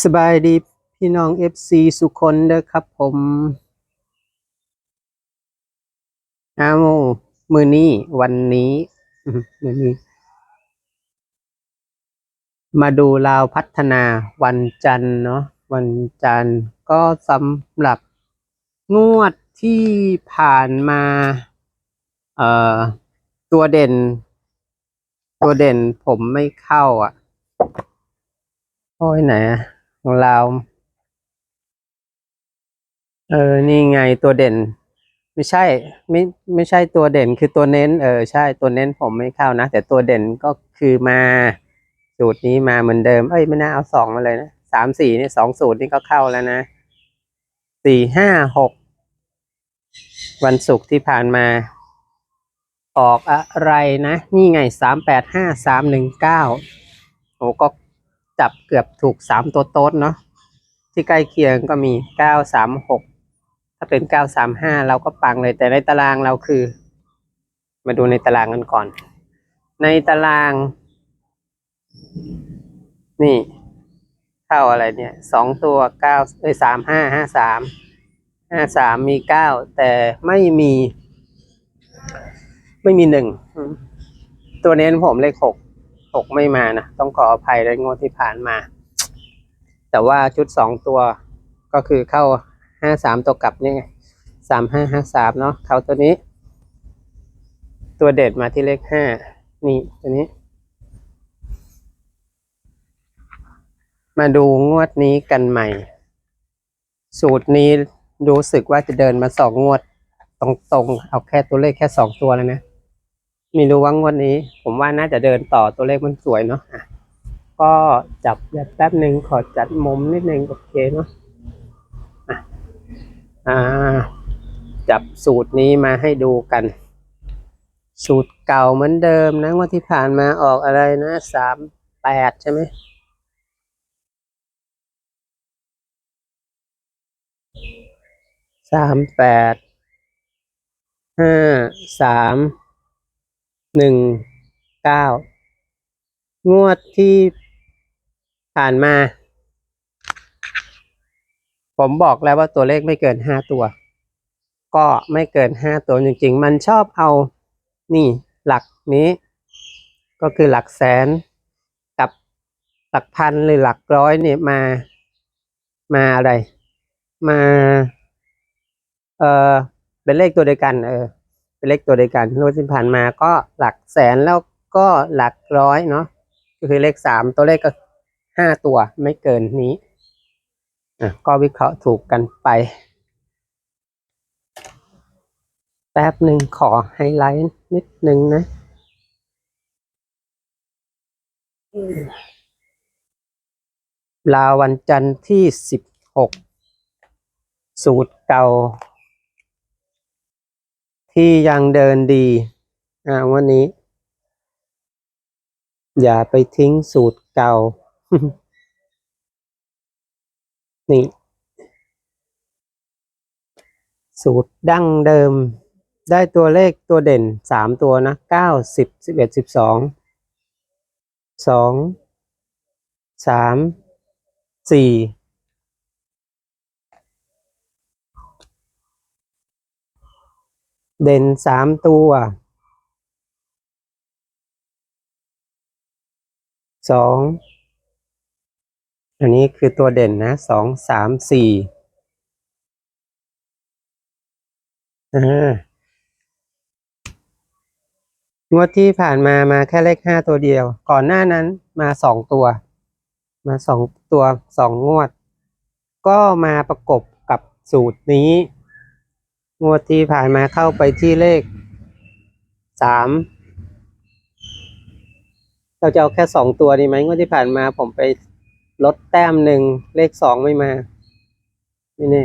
สบายดีพี่น้องเอฟซีสุคนเด้อครับผมอ้าวมือนี้วันนี้มือนี้ มาดูลาวพัฒนาวันจันทร์เนาะวันจันทร์ก็สำหรับงวดที่ผ่านมา เอ่อ ตัวเด่น ตัวเด่นผมไม่เข้าอะ โอ้ยไหนของเรา เออ นี่ไงตัวเด่น ไม่ใช่ ไม่ไม่ใช่ตัวเด่นคือตัวเน้น เออ ใช่ตัวเน้นผมไม่เข้านะ แต่ตัวเด่นก็คือมาสูตรนี้มาเหมือนเดิม เอ้ยไม่น่าเอาสองมาเลยนะสามสี่นี่สองสูตรนี่ก็เข้าแล้วนะสี่ห้าหกวันศุกร์ที่ผ่านมา ออกอะไรนะ นี่ไงสามแปดห้าสามหนึ่งเก้าโอ้ก็จับเกือบถูกสามตัวโต๊ดเนาะที่ใกล้เคียงก็มีเก้าสามหกถ้าเป็นเก้าสามห้าเราก็ปังเลยแต่ในตารางเราคือ มาดูในตารางกันก่อน ในตาราง นี่เข้าอะไรเนี่ยสองตัวเก้าเอ้ยสามห้าห้าสามห้าสามมีเก้าแต่ไม่มี ไม่มีหนึ่งตัวเน้นผมเลขหกหกไม่มานะต้องขออภัยในงวดที่ผ่านมา แต่ว่าชุดสองตัวก็คือเข้าห้าสามตัวกลับนี่ไงสามห้าห้าสามเนาะเข้าตัวนี้ ตัวเด็ดมาที่เลขห้านี่ตัวนี้ มาดูงวดนี้กันใหม่ สูตรนี้รู้สึกว่าจะเดินมาสองงวด ตรงๆ เอาแค่ตัวเลขแค่สองตัวแล้วนะ ไม่รู้ว่างวดนี้ ผมว่าน่าจะเดินต่อตัวเลขมันสวยเนาะะก็จับแบบแป๊บหนึ่งขอจัดมุมนิดนึงโอเคเนาะอะอ่า จับสูตรนี้มาให้ดูกัน สูตรเก่าเหมือนเดิมนะว่าที่ผ่านมาออกอะไรนะสามแปดใช่ไหมสามแปดห้าสาม หนึ่งเก้างวดที่ผ่านมา ผมบอกแล้วว่าตัวเลขไม่เกินห้าตัว ก็ไม่เกินห้าตัวจริงๆ มันชอบเอานี่หลักนี้ ก็คือหลักแสนกับหลักพันหรือหลักร้อยเนี่ยมามาอะไร มา เออเป็นเลขตัวเดียวกัน เออ เป็นเลขตัวเดียวกันงวดที่ผ่านมาก็หลักแสนแล้วก็หลักร้อยเนาะก็คือเลขสามตัวเลขก็ห้าตัวไม่เกินนี้อะก็วิเคราะห์ถูกกันไป แป๊บหนึ่งขอไฮไลท์นิดนึงนะลาวันจันทร์ที่สิบหกสูตรเก่า ที่ยังเดินดี อ่าวันนี้ อย่าไปทิ้งสูตรเก่า นี่ สูตรดั้งเดิม ได้ตัวเลขตัวเด่นสามตัวนะเก้าสิบสิบเอ็ดสิบสองสองสามสี่ เด่นสามตัวสองอันนี้คือตัวเด่นนะสองสามสี่อ่างวดที่ผ่านมามาแค่เลขห้าตัวเดียว ก่อนหน้านั้นมาสองตัว มาสองตัวสองงวด ก็มาประกบกับสูตรนี้ งวดที่ผ่านมาเข้าไปที่เลขสามเราจะเอาแค่สองตัวดีไหมงวดที่ผ่านมาผมไปลดแต้มหนึ่งเลขสองไม่มาไม่แน่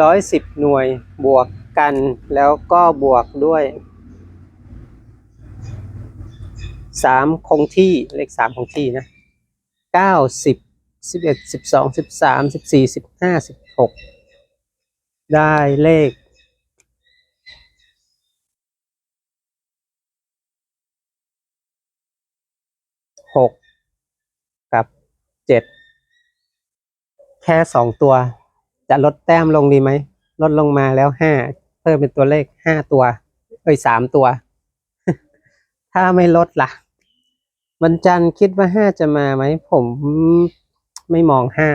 ร้อยสิบหน่วยบวกกันแล้วก็บวกด้วยสามคงที่เลขสามคงที่นะเก้าสิบสิบเอ็ดสิบสองสิบสามสิบสี่สิบห้าสิบ หกได้เลขหกกับเจ็ดแค่สองตัว จะลดแต้มลงดีไหม ลดลงมาแล้วห้าเพิ่มเป็นตัวเลขห้าตัวเอ้ยสามตัว ถ้าไม่ลดล่ะ วันจันทร์คิดว่าห้าจะมาไหม ผมไม่มองห้า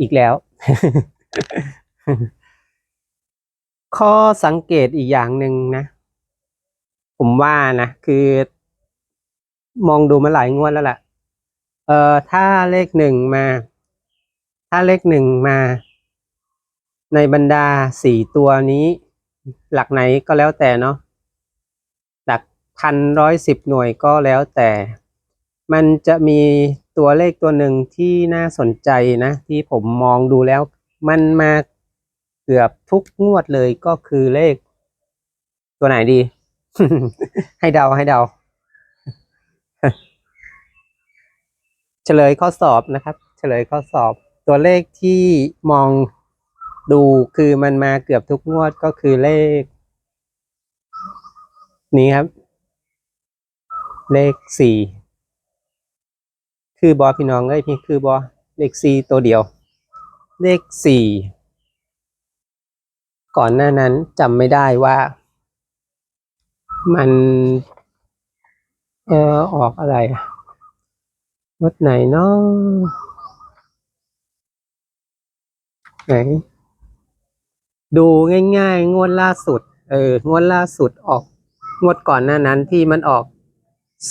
อีกแล้ว ข้อสังเกตอีกอย่างหนึ่งนะ ผมว่านะคือ มองดูมาหลายงวดแล้วแหละเอ่อถ้าเลขหนึ่งมา ถ้าเลขหนึ่งมา ในบรรดาสี่ตัวนี้ หลักไหนก็แล้วแต่เนาะหลักพันร้อยสิบหน่วยก็แล้วแต่ มันจะมีตัวเลขตัวหนึ่งที่น่าสนใจนะ ที่ผมมองดูแล้ว มันมาเกือบทุกงวดเลยก็คือเลข ตัวไหนดี ให้เดาให้เดา เฉลยข้อสอบนะครับ เฉลยข้อสอบ ตัวเลขที่มองดูคือมันมาเกือบทุกงวดก็คือเลข นี้ครับ เลขสี่ คือบอพี่น้องเอ้ยพี่คือบอเลขสี่ตัวเดียว เลขสี่ก่อนหน้านั้นจำไม่ได้ว่า มันเออออกอะไรวัดไหนเนาะไหนดูง่ายๆ งวดล่าสุด เออ งวดล่าสุดออก งวดก่อนหน้านั้นที่มันออก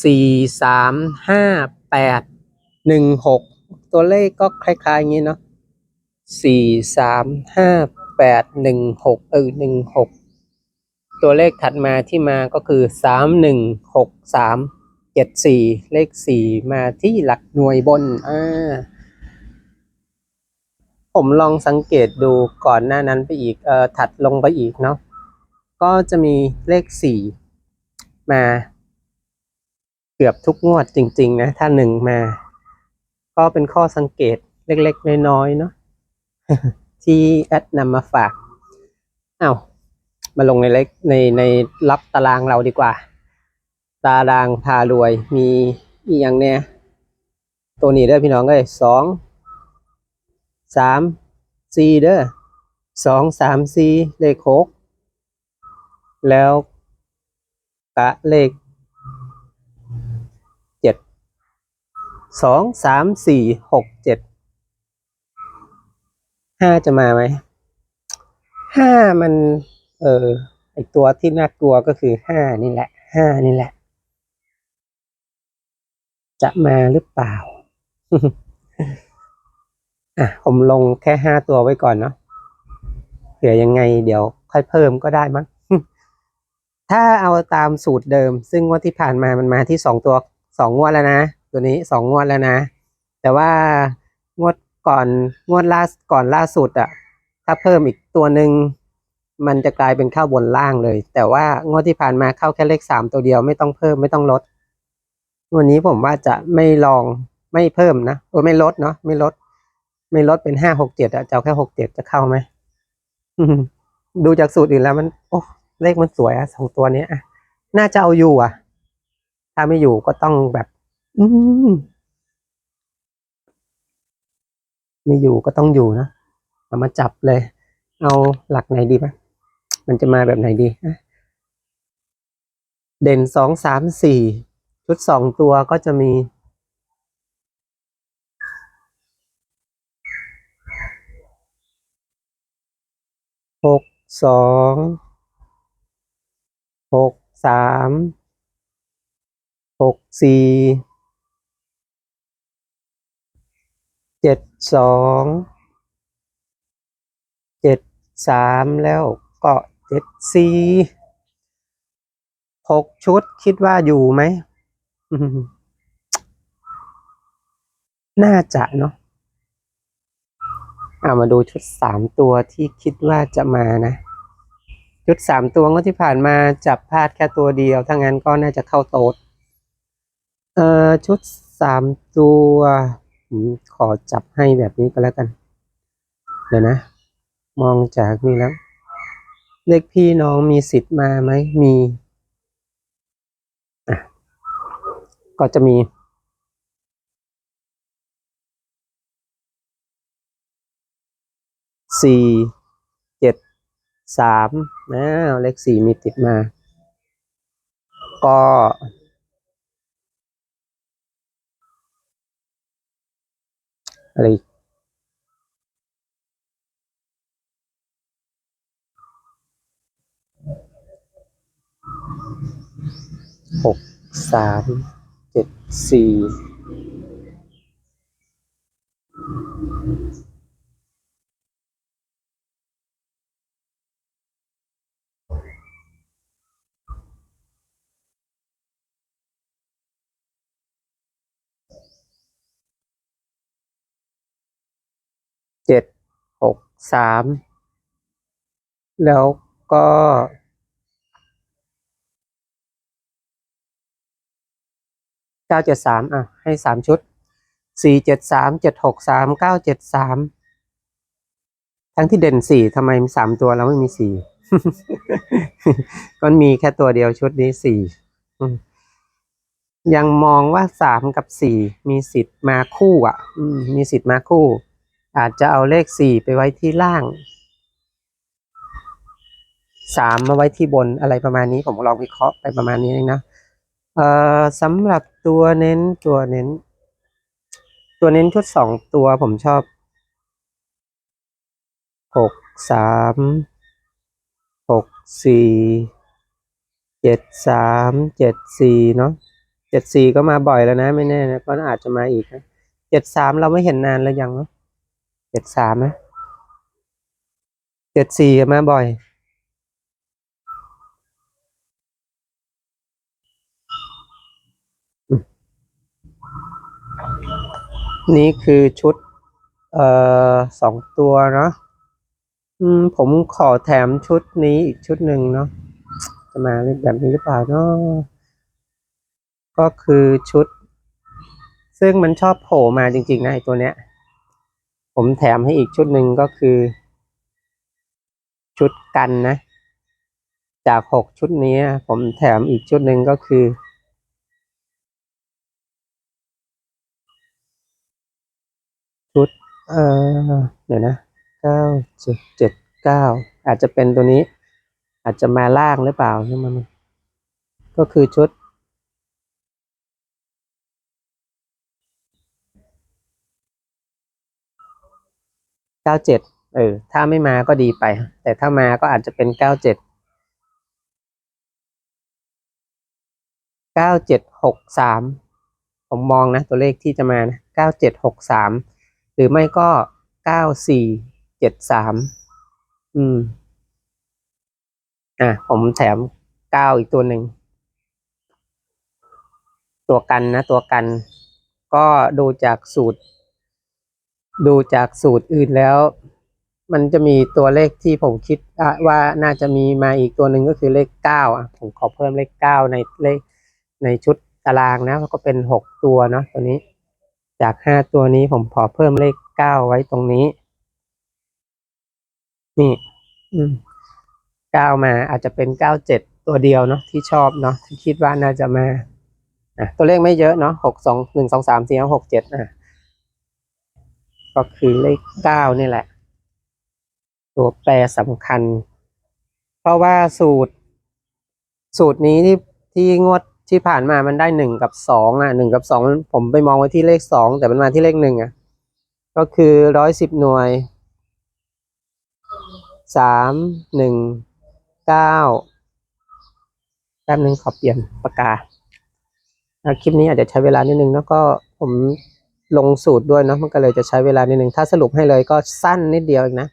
สี่สามห้าแปด หนึ่งหกตัวเลขก็คล้ายๆอย่างนี้เนาะสี่สามห้าแปดหนึ่งหกเออหนึ่งหกตัวเลขถัดมาที่มาก็คือสามหนึ่งหกสามเจ็ดสี่เลขสี่มาที่หลักหน่วยบนอ่าผมลองสังเกตดูก่อนหน้านั้นไปอีกเอ่อถัดลงไปอีกเนาะก็จะมีเลขสี่มา เกือบทุกงวดจริง ๆ นะ ถ้าหนึ่งมา ก็เป็นข้อสังเกตเล็กๆ น้อยๆเนาะที่แอดนำมาฝากเอ้ามาลงในเล็กในในรับตารางเราดีกว่า ตารางพารวยมีอีกอย่างเนี่ยตัวนี้เด้อพี่น้องเอ้ยสองสามสี่เด้อสองสามสี่เลขหกแล้วกะเลขเจ็ด สองสามสี่หกเจ็ดห้าจะมาไหมห้ามัน เออไอตัวที่น่ากลัวก็คือห้านี่แหละห้านี่แหละ จะมาหรือเปล่าอะผมลงแค่ห้าตัวไว้ก่อนเนาะเผื่อยังไงเดี๋ยวค่อยเพิ่มก็ได้มั้งถ้าเอาตามสูตรเดิม ซึ่งงวดที่ผ่านมามันมาที่สองตัวสองงวดแล้วนะ ตัวนี้สองงวดแล้วนะ แต่ว่างวดก่อนงวดล่าก่อนล่าสุดอะถ้าเพิ่มอีกตัวหนึ่งมันจะกลายเป็นเข้าบนล่างเลย แต่ว่างวดที่ผ่านมาเข้าแค่เลขสามตัวเดียวไม่ต้องเพิ่มไม่ต้องลดวันนี้ผมว่าจะไม่ลองไม่เพิ่มนะโอ้ไม่ลดเนาะไม่ลด ไม่ลดเป็นห้าหกเจ็ดอะจะเอาแค่หกเจ็ดจะเข้าไหมดูจากสูตรอื่นแล้วมัน โอ้เลขมันสวยอะสองตัวเนี้ยอะน่าจะเอาอยู่อะถ้าไม่อยู่ก็ต้องแบบ อืมไม่อยู่ก็ต้องอยู่นะเอามาจับเลย เอาหลักไหนดีปะมันจะมาแบบไหนดีอะเด่นสองสามสี่ชุดสองตัวก็จะมีหกสองหกสามหกสี่เจ็ด สองเจ็ดสามแล้วก็เจ็ดสี่หกชุดคิดว่าอยู่ไหม น่าจะเนาะเอามาดูชุดสามตัวที่คิดว่าจะมานะ ชุดสามตัวงวดที่ผ่านมาจับพลาดแค่ตัวเดียว ถ้างั้นก็น่าจะเข้าโต๊ดเอ่อชุดสามตัว ขอจับให้แบบนี้ก็แล้วกัน เดี๋ยวนะ มองจากนี่แล้ว เลขพี่น้องมีสิทธิ์มาไหมมี ก็จะมีสี่เจ็ดสามนะเลขสี่มีติดมา ก็ อะไรอีกหกสามเจ็ดสี่ เจ็ดหก สามแล้วก็เก้าเจ็ดสามอะ ให้สามชุดสี่เจ็ดสามเจ็ดหกสามเก้าเจ็ดสามทั้งที่เด่นสี่ทำไมสามตัวแล้วไม่มีสี่ก็มีแค่ตัวเดียวชุดนี้สี่ยังมองว่าสามกับสี่มีสิทธิ์มาคู่อะมีสิทธิ์มาคู่ อาจจะเอาเลขสี่ไปไว้ที่ล่างสามมาไว้ที่บนอะไรประมาณนี้ ผมลองวิเคราะห์ไปประมาณนี้เองนะเอ่อสำหรับตัวเน้นตัวเน้น ตัวเน้นชุดสองตัวผมชอบหกสามหกสี่เจ็ดสามเจ็ดสี่เนาะเจ็ดสี่ก็มาบ่อยแล้วนะ ไม่แน่นะก็อาจจะมาอีกนะเจ็ดสามเราไม่เห็นนานแล้วยังเนาะ จ็ดสามนะเจ็ดสี่มาบ่อยนี่คือชุด เอ่อสองตัวเนาะอืมผมขอแถมชุดนี้อีกชุดหนึ่งเนาะจะมาแบบนี้หรือเปล่าเนาะก็คือชุด ซึ่งมันชอบโผล่มาจริงๆนะไอตัวเนี้ย ผมแถมให้อีกชุดหนึ่งก็คือ ชุดกันนะ จากหกชุดนี้ ผมแถมอีกชุดหนึ่งก็คือ ชุด เอ่อ เดี๋ยวนะเก้าเจ็ดเจ็ดเก้าอาจจะเป็นตัวนี้ อาจจะมาล่างหรือเปล่าใช่ไหมมันก็คือชุด เก้าเจ็ดเออ ถ้าไม่มาก็ดีไป แต่ถ้ามาก็อาจจะเป็นเก้าเจ็ดเก้าเจ็ดหกสามผมมองนะ ตัวเลขที่จะมานะเก้าเจ็ดหกสามหรือไม่ก็เก้าสี่เจ็ดสามอืม อะ ผมแถมเก้าอีกตัวหนึ่ง ตัวกันนะ ตัวกัน ก็ดูจากสูตร ดูจากสูตรอื่นแล้ว มันจะมีตัวเลขที่ผมคิดว่าน่าจะมีมาอีกตัวหนึ่งก็คือเลขเก้าอะผมขอเพิ่มเลขเก้าในเลขในชุดตารางนะก็เป็นหกตัวเนาะตัวนี้ จากห้าตัวนี้ผมขอเพิ่มเลขเก้าไว้ตรงนี้ นี่ อืมเก้ามาอาจจะเป็นเก้าเจ็ดตัวเดียวเนาะที่ชอบเนาะที่คิดว่าน่าจะมาอะตัวเลขไม่เยอะเนาะหกสองหนึ่งสองสามสี่ห้าหกเจ็ดอะ ก็คือเลขเก้านี่แหละ ตัวแปรสำคัญ เพราะว่าสูตร สูตรนี้ที่ที่งวดที่ผ่านมามันได้หนึ่งกับสองอะหนึ่งกับสองผมไปมองไว้ที่เลขสองแต่มันมาที่เลขหนึ่งอะ ก็คือร้อยสิบหน่วยสามหนึ่งเก้าแป๊บนึงขอเปลี่ยนปากกาคลิปนี้อาจจะใช้เวลานิดนึงแล้วก็ผม ลงสูตรด้วยเนาะมันก็เลยจะใช้เวลานิดหนึ่งถ้าสรุปให้เลยก็สั้นนิดเดียวเองนะ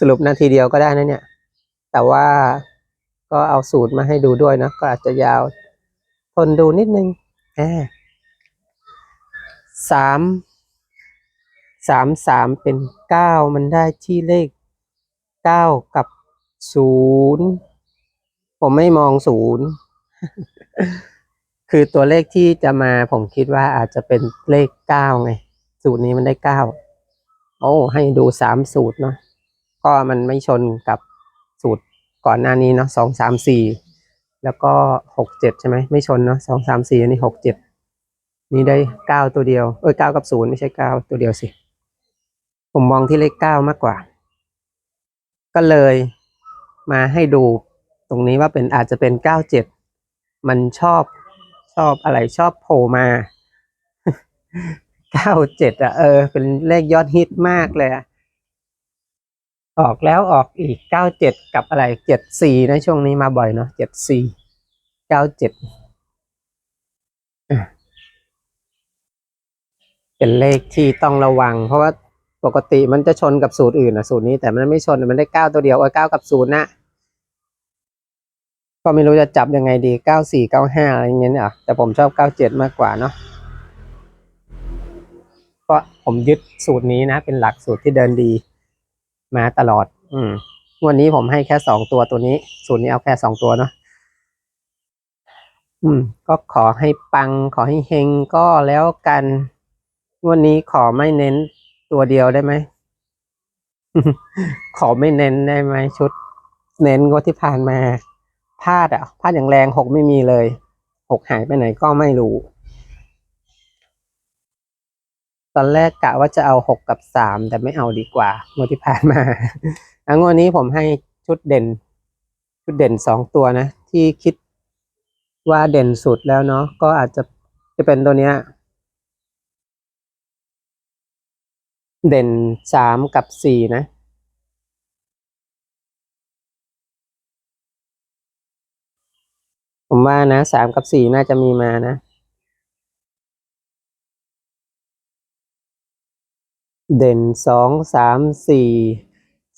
สรุปนาทีเดียวก็ได้นะเนี่ย แต่ว่าก็เอาสูตรมาให้ดูด้วยเนาะก็อาจจะยาว ทนดูนิดนึงอ่าสามสามสามเป็นเก้ามันได้ที่เลขเก้ากับศูนย์ผมไม่มองศูนย์ คือตัวเลขที่จะมาผมคิดว่าอาจจะเป็นเลขเก้าไง สูตรนี้มันได้เก้าโอ้ให้ดูสามสูตรเนาะก็มันไม่ชนกับสูตรก่อนหน้านี้เนาะสองสามสี่แล้วก็หกเจ็ดใช่ไหมไม่ชนเนาะสองสามสี่อันนี้หกเจ็ดนี่ได้เก้าตัวเดียวเออเก้ากับศูนย์ไม่ใช่เก้าตัวเดียวสิ ผมมองที่เลขเก้ามากกว่า ก็เลยมาให้ดูตรงนี้ว่าเป็นอาจจะเป็นเก้าเจ็ดมันชอบ ชอบอะไรชอบโผล่มาเก้าเจ็ดอะเออ เป็นเลขยอดฮิตมากเลยอะออกแล้วออกอีกเก้าเจ็ดกับอะไรเจ็ดสี่นะช่วงนี้มาบ่อยเนาะเจ็ดสี่เก้าเจ็ดเป็นเลขที่ต้องระวัง เพราะว่าปกติมันจะชนกับสูตรอื่นนะสูตรนี้แต่มันไม่ชนมันได้เก้าตัวเดียวเออเก้ากับศูนย์นะ ก็ไม่รู้จะจับยังไงดีเก้าสี่เก้าห้าอะไรเงี้ยเนี่ยแต่ผมชอบเก้าเจ็ดมากกว่าเนาะก็ผมยึดสูตรนี้นะ เป็นหลักสูตรที่เดินดีมาตลอด อืมวันนี้ผมให้แค่สองตัวตัวนี้ สูตรนี้เอาแค่สองตัวเนาะอืม ก็ขอให้ปัง ขอให้เฮงก็แล้วกัน วันนี้ขอไม่เน้นตัวเดียวได้ไหม ขอไม่เน้นได้ไหมชุด เน้นงวดที่ผ่านมา พลาดอะพลาดอย่างแรงหกไม่มีเลยหกหายไปไหนก็ไม่รู้ ตอนแรกกะว่าจะเอาหกกับสามแต่ไม่เอาดีกว่างวดที่ผ่านมาอังวดนี้ผมให้ชุดเด่น ชุดเด่นสองตัวนะ ที่คิดว่าเด่นสุดแล้วเนาะก็อาจจะจะเป็นตัวเนี้ย เด่นสามกับสี่นะ ผมว่านะสามกับสี่น่าจะมีมานะ เด่นสองสามสี่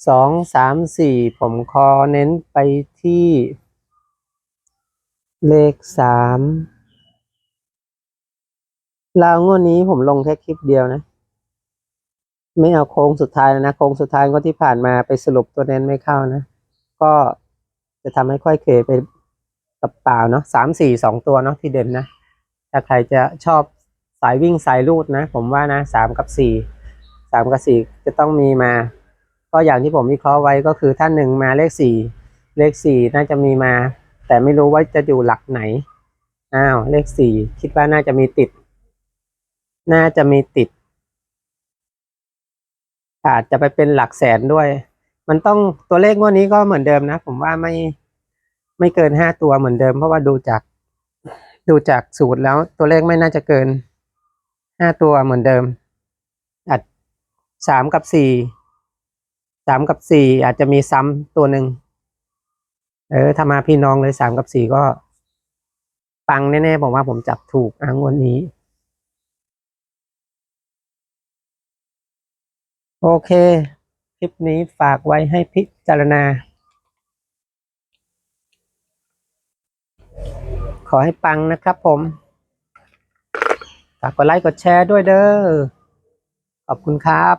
สองสามสี่ผมคอเน้นไปที่ เลขสามลาวงวดนี้ผมลงแค่คลิปเดียวนะ ไม่เอาโค้งสุดท้ายแล้วนะ โค้งสุดท้ายก็ที่ผ่านมาไปสรุปตัวเน้นไม่เข้านะ ก็จะทำให้ค่อยเขไป กับเปล่าเนาะสามสี่สองตัวเนาะที่เด่นนะ ถ้าใครจะชอบสายวิ่งสายลูดนะ ผมว่านะสามกับสี่สามกับสี่จะต้องมีมา ก็อย่างที่ผมวิเคราะห์ไว้ก็คือถ้าหนึ่งมาเลขสี่เลขสี่น่าจะมีมา แต่ไม่รู้ว่าจะอยู่หลักไหนอ้าวเลขสี่คิดว่าน่าจะมีติด น่าจะมีติด อาจจะไปเป็นหลักแสนด้วย มันต้องตัวเลขงวดนี้ก็เหมือนเดิมนะ ผมว่าไม่ ไม่เกินห้าตัวเหมือนเดิม เพราะว่าดูจากดูจากสูตรแล้วตัวเลขไม่น่าจะเกินห้าตัวเหมือนเดิม อาจสามกับสี่สามกับสี่อาจจะมีซ้ำตัวหนึ่งเออถ้ามาพี่น้องเลยสามกับสี่ก็ปังแน่ๆผมว่าผมจับถูกอะงวดนี้ โอเค คลิปนี้ฝากไว้ให้พิจารณา ขอให้ปังนะครับผมฝากกดไลค์กดแชร์ด้วยเด้อ ขอบคุณครับ